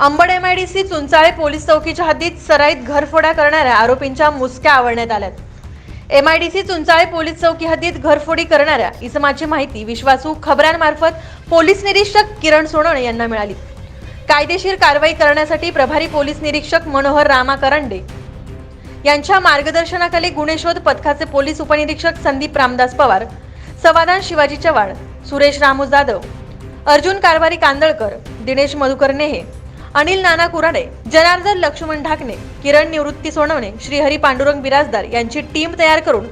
Ambad MIDC Chunchale police चौकीच्या हद्दीत सराईत घरफोड्या करणाऱ्या आरोपींच्या मुसक्या आवडण्यात आल्यात. एमआयडीसी चुंचाळे पोलीस चौकी हद्दीत घरफोडी करणाऱ्या इसमाची माहिती विश्वासू खबरांमार्फत पोलीस निरीक्षक किरण सोनवणे यांना मिळाली. कायदेशीर कारवाई करण्यासाठी प्रभारी पोलीस निरीक्षक मनोहर रामा करंडे यांच्या मार्गदर्शनाखाली गुणेशोध पथकाचे पोलीस उपनिरीक्षक संदीप रामदास पवार समाधान शिवाजी चव्हाण सुरेश रामू जाधव अर्जुन कारभारी कांदळकर दिनेश मधुकर नेहे अनिल नाना कुराडे जनार्दन लक्ष्मण ढाकणे किरण निवृत्ती सोनवणे श्रीहरी पांडुरंग बिराजदार यांची टीम तयार करून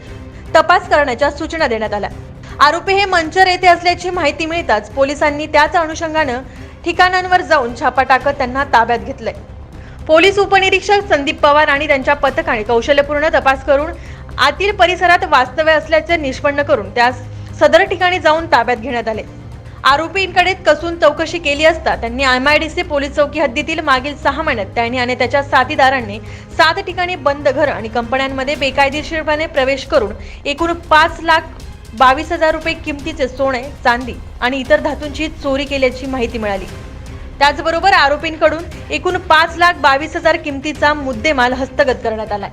तपास करण्याच्या सूचना देण्यात आल्या. आरोपी हे मंचर येथे असल्याची माहिती मिळताच पोलिसांनी त्याच अनुषंगानं ठिकाणांवर जाऊन छापा टाकत त्यांना ताब्यात घेतलंय. पोलीस उपनिरीक्षक संदीप पवार आणि त्यांच्या पथकाने कौशल्यपूर्ण तपास करून आतील परिसरात वास्तव्य असल्याचे निष्पन्न करून त्यास सदर ठिकाणी जाऊन ताब्यात घेण्यात आले. आरोपींकडे कसून चौकशी केली असता त्यांनी एमआयडीसी पोलीस चौकी हद्दीतील मागील सहा महिन्यात त्यांनी आणि त्याच्या साथीदारांनी सात ठिकाणी बंद घर आणि कंपन्यांमध्ये बेकायदेशीरपणे प्रवेश करून एकूण पाच लाख बावीस हजार रुपये किमतीचे सोने चांदी आणि इतर धातूंची चोरी केल्याची माहिती मिळाली. त्याचबरोबर आरोपींकडून एकूण पाच लाख बावीस हजार किमतीचा मुद्देमाल हस्तगत करण्यात आलाय.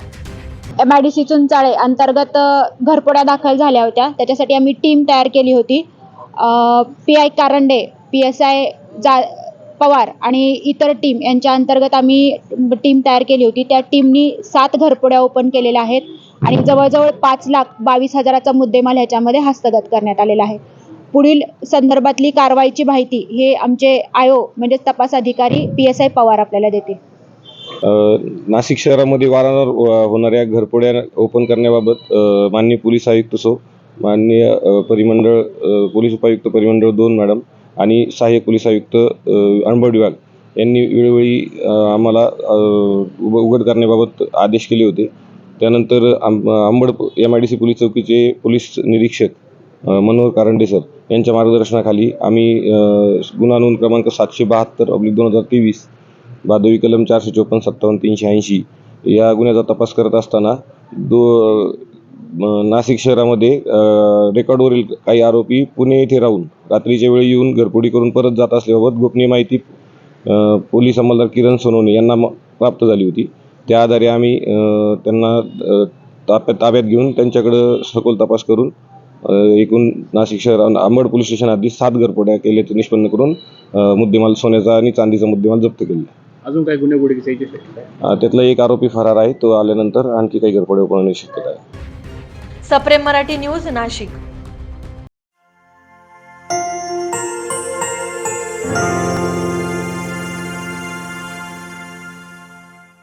M I D C Chunchale अंतर्गत घरपोड्या दाखल झाल्या होत्या. त्याच्यासाठी आम्ही टीम तयार केली होती. P I Karande P S I जा पवार आणि इतर टीम यांच्या अंतर्गत आम्ही टीम तयार केली होती. त्या टीमनी सात घरपोड्या ओपन केलेल्या आहेत आणि जवळजवळ पाच लाख बावीस हजाराचा मुद्देमाल ह्याच्यामध्ये हस्तगत करण्यात आलेला आहे. पुढील संदर्भातली कारवाईची माहिती हे आमचे आयो म्हणजेच तपास अधिकारी पी एस आय पवार आपल्याला देतील. नाशिक शहरामध्ये वारंवार होणाऱ्या घरपोड्या ओपन करण्याबाबत माननीय पोलीस आयुक्त सो माननीय परिमंडळ पोलीस उपायुक्त परिमंडळ दोन मॅडम आणि सहाय्यक पोलीस आयुक्त अ, अनबड यांनी वेळोवेळी आम्हाला अ, उघड करण्याबाबत आदेश केले होते. त्यानंतर आम Ambad M I D C police चौकीचे police निरीक्षक मनोहर कारंडे सर यांच्या मार्गदर्शनाखाली आम्ही गुन्हा नोंद क्रमांक सातशे बहात्तर अब्लिक दोन हजार तेवीस भादवी कलम चारशे चोपन्न सत्तावन्न तीनशे ऐंशी या गुन्ह्याचा तपास करत असताना दो नाशिक शहरामध्ये रेकॉर्डवरील काही आरोपी पुणे येथे राहून रात्रीच्या वेळी येऊन घरफोडी करून परत जात असल्याबाबत गोपनीय माहिती पोलीस अंमलदार किरण सोनवणे यांना म- प्राप्त झाली होती. त्या आधारे आम्ही त्यांना ताब्यात ताब्यात घेऊन त्यांच्याकडं सखोल तपास करून एकूण नाशिक शहर अंबड पोलीस स्टेशन आधी सात घरफोड्या केल्याचे निष्पन्न करून मुद्देमाल सोन्याचा आणि चांदीचा मुद्देमाल जप्त केला अजून काही गुन्हे गोडीची शक्यता आहे? अ, त्यातला एक आरोपी फरार आहे तो आल्यानंतर आणखी काही घरफोडे होण्याची शक्यता आहे. सप्रेम मराठी न्यूज नाशिक.